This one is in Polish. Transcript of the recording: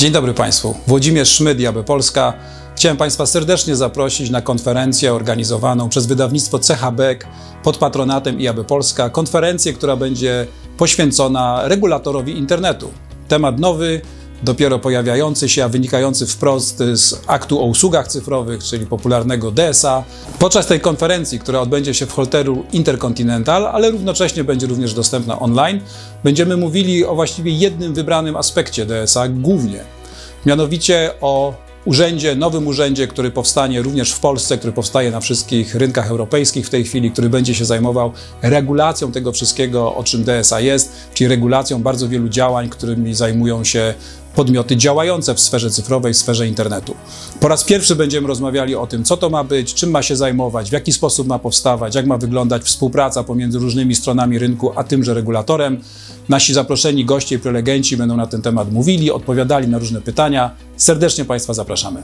Dzień dobry Państwu. Włodzimierz Szmyt, Jaby Polska. Chciałem Państwa serdecznie zaprosić na konferencję organizowaną przez wydawnictwo CHBEK pod patronatem IAB Polska. Konferencję, która będzie poświęcona regulatorowi internetu. Temat nowy, dopiero pojawiający się, a wynikający wprost z aktu o usługach cyfrowych, czyli popularnego DSA. Podczas tej konferencji, która odbędzie się w hotelu Intercontinental, ale równocześnie będzie również dostępna online, będziemy mówili o właściwie jednym wybranym aspekcie DSA głównie, mianowicie o urzędzie, nowym urzędzie, który powstanie również w Polsce, który powstaje na wszystkich rynkach europejskich w tej chwili, który będzie się zajmował regulacją tego wszystkiego, o czym DSA jest, czyli regulacją bardzo wielu działań, którymi zajmują się podmioty działające w sferze cyfrowej, w sferze internetu. Po raz pierwszy będziemy rozmawiali o tym, co to ma być, czym ma się zajmować, w jaki sposób ma powstawać, jak ma wyglądać współpraca pomiędzy różnymi stronami rynku, a tymże regulatorem. Nasi zaproszeni goście i prelegenci będą na ten temat mówili, odpowiadali na różne pytania. Serdecznie Państwa zapraszamy.